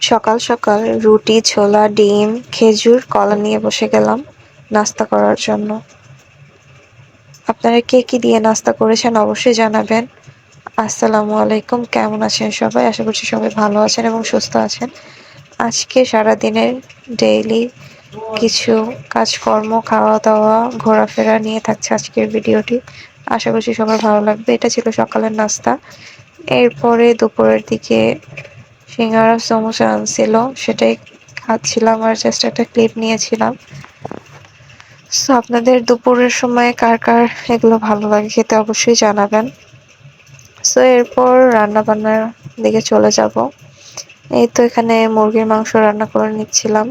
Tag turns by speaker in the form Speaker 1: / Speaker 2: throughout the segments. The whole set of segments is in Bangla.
Speaker 1: সকাল সকাল রুটি, ছোলা, ডিম, খেজুর, কলা নিয়ে বসে গেলাম নাস্তা করার জন্য। আপনারা কে কি দিয়ে নাস্তা করেছেন অবশ্যই জানাবেন। আসসালামু আলাইকুম, কেমন আছেন সবাই? আশা করছি সবাই ভালো আছেন এবং সুস্থ আছেন। আজকে সারাদিনের ডেইলি কিছু কাজকর্ম খাওয়া দাওয়া ঘোরাফেরা নিয়ে থাকছে আজকের ভিডিওটি। আশা করছি সবার ভালো লাগবে। এটা ছিল সকালের নাস্তা। এরপরে দুপুরের দিকে সিঙ্গারা সমোসা আনছিল, সেটাই খাচ্ছিলাম আর জাস্ট একটা ক্লিপ নিয়েছিলাম। সো আপনাদের দুপুরের সময় কার কার এগুলো ভালো লাগে খেতে অবশ্যই জানাবেন। সো এরপর রান্না বান্নার দিকে চলে যাব। এই তো এখানে মুরগির মাংস রান্না করে নিচ্ছিলাম।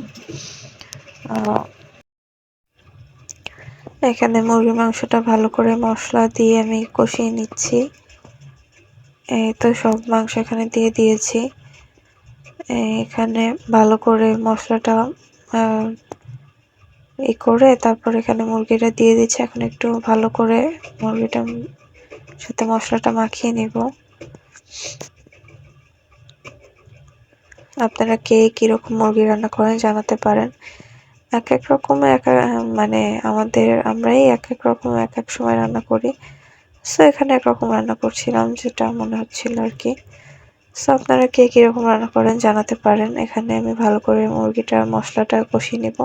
Speaker 1: এখানে মুরগির মাংসটা ভালো করে মশলা দিয়ে আমি কষিয়ে নিচ্ছি। এই তো সব মাংস এখানে দিয়ে দিয়েছি। এখানে ভালো করে মশলাটা ই করে তারপর এখানে মুরগিটা দিয়ে দিচ্ছে। এখন একটু ভালো করে মুরগিটা, সাথে মশলাটা মাখিয়ে নিব। আপনারা কে কীরকম মুরগি রান্না করেন জানাতে পারেন। এক এক রকম, এক মানে আমাদের, আমরাই এক এক রকম, এক এক সময় রান্না করি। সো এখানে একরকম রান্না করছিলাম, যেটা মনে হচ্ছিল আর কি। সো আপনারা কে কীরকম রান্না করেন জানাতে পারেন। এখানে আমি ভালো করে মুরগিটার মশলাটা কষিয়ে নিব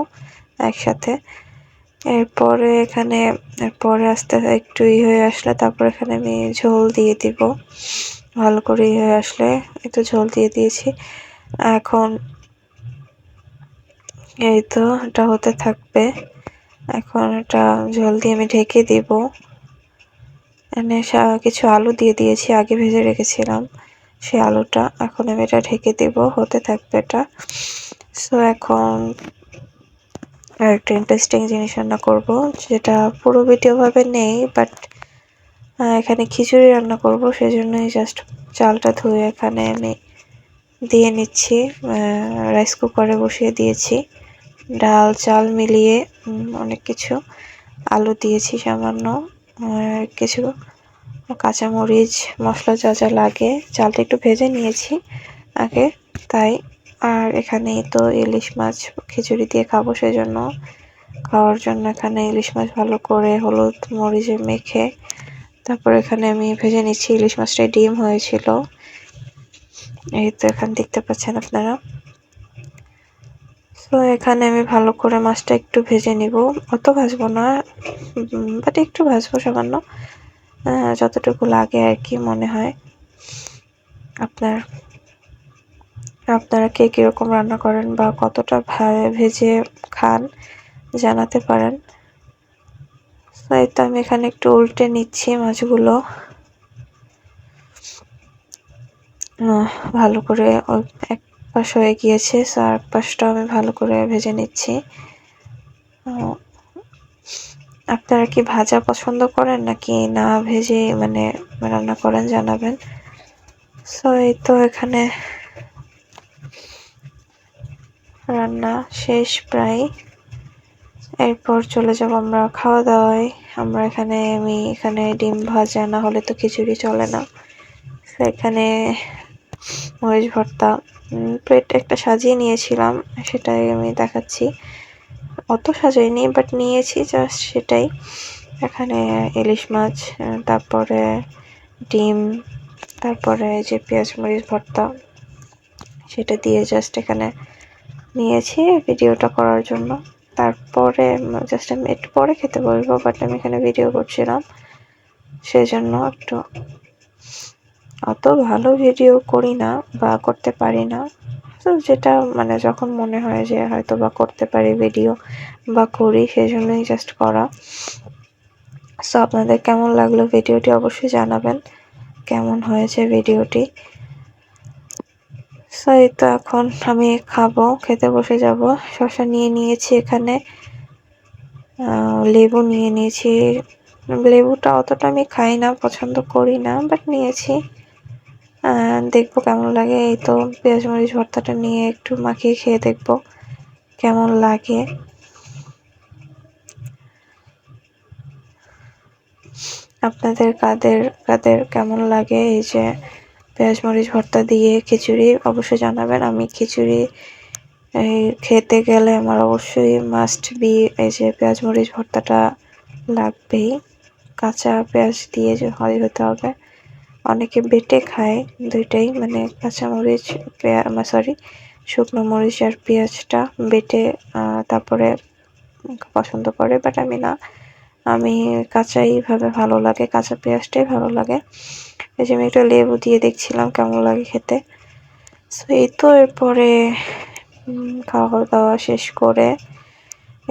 Speaker 1: একসাথে। এরপরে এখানে, এরপরে আস্তে একটু ই হয়ে আসলে তারপর এখানে আমি ঝোল দিয়ে দিব। ভালো করে ই হয়ে আসলে একটু ঝোল দিয়ে দিয়েছি। এখন এই তো, এটা হতে থাকবে। এখন এটা ঝোল দিয়ে আমি ঢেকে দিব। এনে কিছু আলু দিয়ে দিয়েছি, আগে ভেজে রেখেছিলাম। সেই আলুটা এখন আমি এটা ঢেকে দেব, হতে থাকবে এটা। সো এখন একটা ইন্টারেস্টিং জিনিস রান্না করব, যেটা পুরো ভিডিওভাবে নেই বাট এখানে খিচুড়ি রান্না করব, সেজন্যই জাস্ট চালটা ধুয়ে এখানে আমি দিয়ে নিচ্ছি রাইস কুকারে বসিয়ে দিয়েছি। ডাল, চাল মিলিয়ে অনেক কিছু। আলু দিয়েছি সামান্য কিছু কাঁচামরিচ, মশলা যা যা লাগে। চালটা একটু ভেজে নিয়েছি আগে, তাই। আর এখানেই তো ইলিশ মাছ খিচুড়ি দিয়ে খাব সেজন্য। খাওয়ার জন্য এখানে ইলিশ মাছ ভালো করে হলুদ মরিচে মেখে, তারপর এখানে আমি ভেজে নিচ্ছি ইলিশ মাছটাই ডিম হয়েছিল। এই তো এখানে দেখতে পাচ্ছেন আপনারা। তো এখানে আমি ভালো করে মাছটা একটু ভেজে নিব। অত ভাজবো না বাট একটু ভাজবো সামান্য। যতটুকু লাগে আর কি মনে হয়। আপনার, আপনারা কে কীরকম রান্না করেন বা কতটা ভেজে খান জানাতে পারেন। তাই তো আমি এখানে একটু উল্টে নিচ্ছি মাছগুলো। ভালো করে এক পাশ হয়ে গিয়েছে আর এক পাশটাও আমি ভালো করে ভেজে নিচ্ছি। আপনারা কি ভাজা পছন্দ করেন নাকি না ভেজে মানে রান্না করেন জানাবেন? সো এই তো এখানে রান্না শেষ প্রায়। এরপর চলে যাব আমরা খাওয়া দাওয়ায় আমরা এখানে, আমি এখানে ডিম ভাজা, না হলে তো খিচুড়ি চলে না। এখানে মরিচ ভর্তা প্লেট একটা সাজিয়ে নিয়েছিলাম, সেটাই আমি দেখাচ্ছি। অত সাজাইনি বাট নিয়েছি জাস্ট সেটাই। এখানে ইলিশ মাছ তারপরে ডিম, তারপরে যে পেঁয়াজ মরিচ ভর্তা, সেটা দিয়ে জাস্ট এখানে নিয়েছি ভিডিওটা করার জন্য। তারপরে জাস্ট আমি একটু পরে খেতে বলব বাট আমি এখানে ভিডিও করছিলাম। সেজন্য একটু অত ভালো ভিডিও করি না বা করতে পারি না। তো যেটা মানে যখন মনে হয় যে হয়তো বা করতে পারি ভিডিও বা করি সেই জন্যই জাস্ট করা। সো আপনাদের কেমন লাগল ভিডিওটি অবশ্যই জানাবেন, কেমন হয়েছে ভিডিওটি সো এই তো এখন আমি খাব, খেতে বসে যাব। শসা নিয়ে নিয়েছি এখানে লেবু নিয়ে নিয়েছি। লেবুটা অতটা আমি খাই না, পছন্দ করি না বাট নিয়েছি। দেখব কেমন লাগে। এই তো পেঁয়াজ মরিচ ভর্তাটা নিয়ে একটু মাখিয়ে খেয়ে দেখব কেমন লাগে। আপনাদের কাদের কাদের কেমন লাগে? এই যে পেঁয়াজ মরিচ ভর্তা দিয়ে খিচুড়ি অবশ্যই জানাবেন। আমি খিচুড়ি, এই খেতে গেলে আমার অবশ্যই মাস্ট বি এই যে পেঁয়াজ মরিচ ভর্তাটা লাগবেই। কাঁচা পেঁয়াজ দিয়ে যে হয় হতে হবে। অনেকে বেটে খায় দুইটাই মানে কাঁচা মরিচ সরি শুকনো মরিচ আর পেঁয়াজটা বেটে তারপরে পছন্দ করে বাট আমি না। আমি কাঁচাইভাবে ভালো লাগে, কাঁচা পেঁয়াজটাই ভালো লাগে। এই যে আমি একটা লেবু দিয়ে দেখছিলাম কেমন লাগে খেতে। সো এই তো এরপরে খাওয়া দাওয়া শেষ করে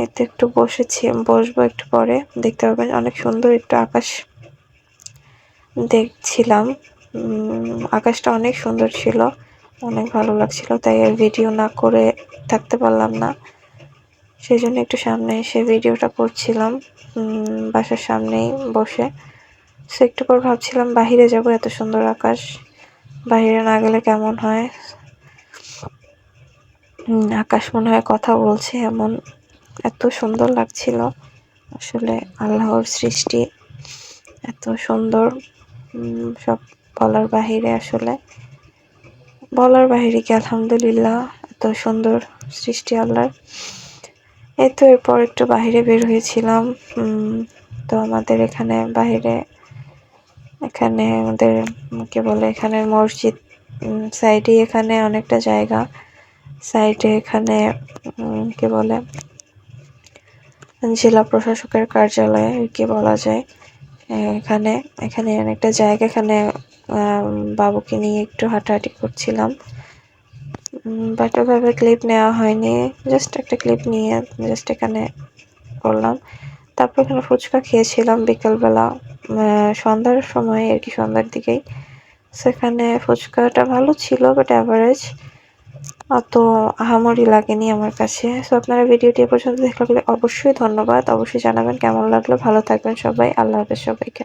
Speaker 1: এতে একটু বসেছি, বসবো একটু পরে, দেখতে পাবেন, অনেক সুন্দর একটু আকাশ দেখছিলাম। আকাশটা অনেক সুন্দর ছিল, অনেক ভালো লাগছিল, তাই আর ভিডিও না করে থাকতে পারলাম না। সেই জন্য একটু সামনে এসে ভিডিওটা করছিলাম বাসার সামনেই বসে। সে একটু পর ভাবছিলাম বাহিরে যাব এত সুন্দর আকাশ, বাহিরে না গেলে কেমন হয়? আকাশ মনে হয় কথা বলছে এমন, এত সুন্দর লাগছিল। আসলে আল্লাহর সৃষ্টি এত সুন্দর। সব বলার বাহিরে আসলে। বলার বাহিরে কি আলহামদুলিল্লাহ, এত সুন্দর সৃষ্টি আল্লাহর। এই তো এরপর একটু বাহিরে বের হয়েছিলাম। তো আমাদের এখানে বাহিরে, এখানে আমাদের, কি বলে, এখানে মসজিদ সাইডে এখানে অনেকটা জায়গা। সাইডে এখানে কি বলে, জেলা প্রশাসকের কার্যালয় কি বলা যায়। এখানে এখানে অনেকটা জায়গা, এখানে বাবুকে নিয়ে একটু হাঁটাহাঁটি করছিলাম। বাট ওভাবে ক্লিপ নেওয়া হয়নি জাস্ট একটা ক্লিপ নিয়ে জাস্ট এখানে করলাম। তারপর এখানে ফুচকা খেয়েছিলাম বিকেলবেলা সন্ধ্যার সময় আর কি, সন্ধ্যার দিকেই। সেখানে ফুচকাটা ভালো ছিল বাট অ্যাভারেজ অত আহামরি লাগেনি আমার কাছে। সো আপনারা ভিডিওটি এ পর্যন্ত দেখলে অবশ্যই ধন্যবাদ। অবশ্যই জানাবেন কেমন লাগল। ভালো থাকবেন সবাই। আল্লাহ হাফেজ সবাইকে।